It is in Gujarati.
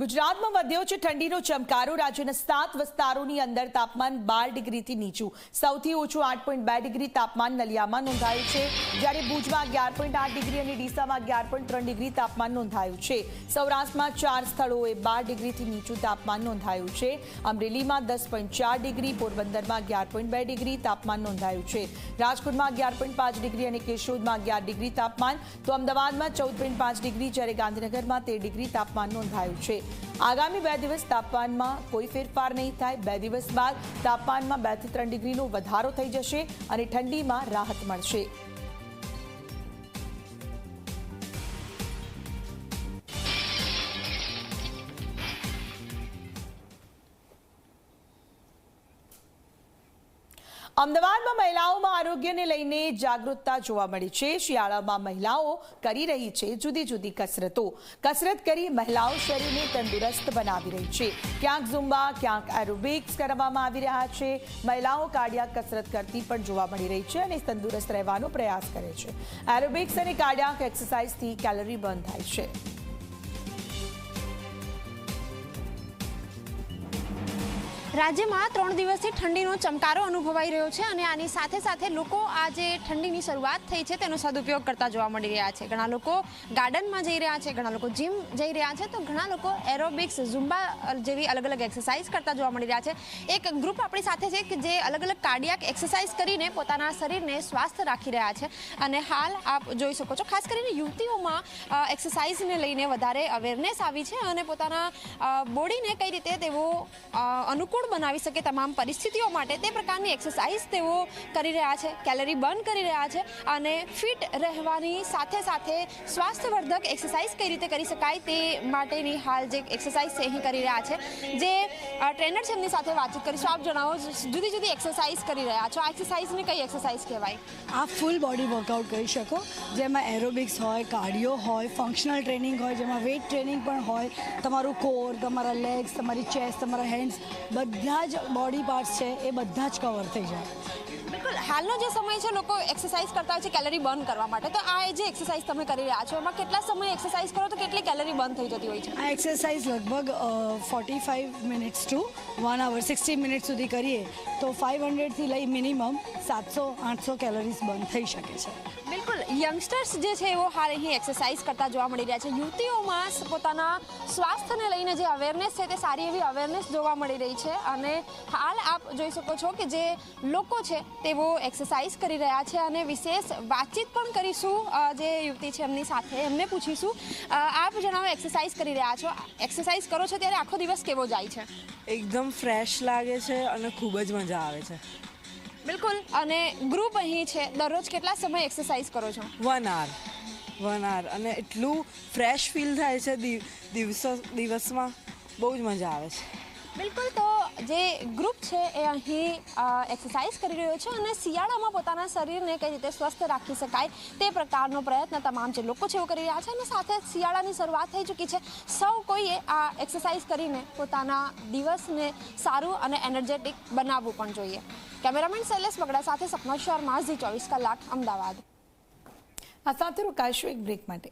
ગુજરાતમાં વધ્યો છે ઠંડીનો ચમકારો. રાજ્યના સાત વિસ્તારોની અંદર તાપમાન બાર ડિગ્રીથી નીચું. સૌથી ઓછું આઠ પોઈન્ટ બે ડિગ્રી તાપમાન નલિયામાં નોંધાયું છે. જ્યારે ભુજમાં અગિયાર પોઈન્ટ આઠ ડિગ્રી અને ડીસામાં અગિયાર પોઈન્ટ ત્રણ ડિગ્રી તાપમાન નોંધાયું છે. સૌરાષ્ટ્રમાં ચાર સ્થળોએ બાર ડિગ્રીથી નીચું તાપમાન નોંધાયું છે. અમરેલીમાં દસ પોઈન્ટ ચાર ડિગ્રી, પોરબંદરમાં અગિયાર પોઈન્ટ બે ડિગ્રી તાપમાન નોંધાયું છે. રાજકોટમાં અગિયાર પોઈન્ટ પાંચ ડિગ્રી અને કેશોદમાં અગિયાર ડિગ્રી તાપમાન. તો અમદાવાદમાં ચૌદ પોઈન્ટ પાંચ ડિગ્રી, જ્યારે ગાંધીનગરમાં તેર ડિગ્રી તાપમાન નોંધાયું છે. આગામી બે દિવસ તાપમાનમાં કોઈ ફેરફાર નહીં થાય. બે દિવસ બાદ તાપમાનમાં બેથી ત્રણ ડિગ્રીનો વધારો થઈ જશે અને ઠંડીમાં રાહત મળશે. અમદાવાદમાં મહિલાઓમાં આરોગ્યને લઈને જાગૃતતા જોવા મળી છે. શિયાળામાં મહિલાઓ કરી રહી છે જુદી જુદી કસરતો. કસરત કરી મહિલાઓ શરીરને તંદુરસ્ત બનાવી રહી છે. ક્યાંક ઝુંબા, ક્યાંક એરોબિક્સ કરવામાં આવી રહ્યા છે. મહિલાઓ કાર્ડિયાક કસરત કરતી પણ જોવા મળી રહી છે અને તંદુરસ્ત રહેવાનો પ્રયાસ કરે છે. એરોબિક્સ અને કાર્ડિયાક એક્સરસાઇઝથી કેલરી બર્ન થાય છે. રાજ્યમાં ત્રણ દિવસથી ઠંડીનો ચમકારો અનુભવાઈ રહ્યો છે અને આની સાથે સાથે લોકો આ જે ઠંડીની શરૂઆત થઈ છે તેનો સદુપયોગ કરતા જોવા મળી રહ્યા છે. ઘણા લોકો ગાર્ડનમાં જઈ રહ્યા છે ઘણા લોકો જીમ જઈ રહ્યા છે તો ઘણા લોકો એરોબિક્સ ઝુંબા જેવી અલગ અલગ એક્સરસાઇઝ કરતા જોવા મળી રહ્યા છે. એક ગ્રુપ આપણી સાથે છે કે જે અલગ અલગ કાર્ડિયાક એક્સરસાઇઝ કરીને પોતાના શરીરને સ્વાસ્થ્ય રાખી રહ્યા છે. અને હાલ આપ જોઈ શકો છો ખાસ કરીને યુવતીઓમાં એક્સરસાઇઝને લઈને વધારે અવેરનેસ આવી છે અને પોતાના બોડીને કઈ રીતે તેઓ અ, બનાવી શકે તમામ પરિસ્થિતિઓ માટે તે પ્રકારની એક્સરસાઇઝ તેઓ કરી રહ્યા છે. કેલરી બર્ન કરી રહ્યા છે અને ફિટ રહેવાની સાથે સાથે સ્વાસ્થ્યવર્ધક એક્સરસાઇઝ કઈ રીતે કરી શકાય તે માટેની હાલ જે એક્સરસાઇઝ છે અહીં કરી રહ્યા છે. જે ટ્રેનર છે એમની સાથે વાતચીત કરીશું. આપ જણાવો, જુદી જુદી એક્સરસાઇઝ કરી રહ્યા છો. આ એક્સરસાઇઝને કઈ એક્સરસાઇઝ કહેવાય? આ ફૂલ બોડી વર્કઆઉટ કરી શકો. જેમાં એરોબિક્સ હોય કાર્ડિયો હોય ફંક્શનલ ટ્રેનિંગ હોય, જેમાં વેઇટ ટ્રેનિંગ પણ હોય. તમારું કોર તમારા લેગ્સ તમારી ચેસ્ટ તમારા હેન્ડ્સ બધા જ બોડી પાર્ટ્સ છે એ બધા જ કવર થઈ જાય. બિલકુલ. હાલનો જે સમય છે લોકો એક્સરસાઇઝ કરતા હોય છે કેલરી બર્ન કરવા માટે. તો આ જે એક્સરસાઇઝ તમે કરી રહ્યા છો એમાં કેટલા સમય એક્સરસાઇઝ કરો તો કેટલી કેલરી બર્ન થઈ જતી હોય છે? આ એક્સરસાઇઝ લગભગ forty five minutes to one hour sixty minute સુધી કરીએ તો ફાઇવ હંડ્રેડથી લઈ મિનિમમ સાતસો આઠસો કેલરીઝ બર્ન થઈ શકે છે. બિલકુલ. યંગસ્ટર્સ જે છે એઓ હાલ અહીં એક્સરસાઇઝ કરતા જોવા મળી રહ્યા છે. યુવતીઓમાં પોતાના સ્વાસ્થ્યને લઈને જે અવેરનેસ છે તે સારી એવી અવેરનેસ જોવા મળી રહી છે. અને હાલ આપ જોઈ શકો છો કે જે લોકો છે તેઓ એક્સરસાઇઝ કરી રહ્યા છે અને વિશેષ વાતચીત પણ કરીશું જે યુવતી છે એમની સાથે. એમને પૂછીશું આપ જણાવો એક્સરસાઇઝ કરી રહ્યા છો? એક્સરસાઇઝ કરો છો ત્યારે આખો દિવસ કેવો જાય છે? એકદમ ફ્રેશ લાગે છે અને ખૂબ જ મજા આવે છે. બિલકુલ. અને ગ્રુપ અહીં છે. દરરોજ કેટલા સમય એક્સરસાઇઝ કરો છો? વન આર વન આર અને એટલું ફ્રેશ ફીલ થાય છે દિવસો દિવસમાં. બહુ જ મજા આવે છે. બિલકુલ. તો જે ગ્રુપ છે એ અહીં એક્સરસાઇઝ કરી રહ્યો છે અને શિયાળામાં પોતાના શરીરને કઈ રીતે સ્વસ્થ રાખી શકાય તે પ્રકારનો પ્રયત્ન તમામ જે લોકો છે એવો કરી રહ્યા છે અને સાથે શિયાળાની શરૂઆત થઈ ચૂકી છે. સૌ કોઈએ આ એક્સરસાઇઝ કરીને પોતાના દિવસને સારું અને એનર્જેટિક બનાવવું પણ જોઈએ. કેમેરામેન શૈલેષ બગડા સાથે સપના શર્મા, ઝી ચોવીસ કલાક, અમદાવાદ. આ સાથે રોકાઈશું એક બ્રેક માટે.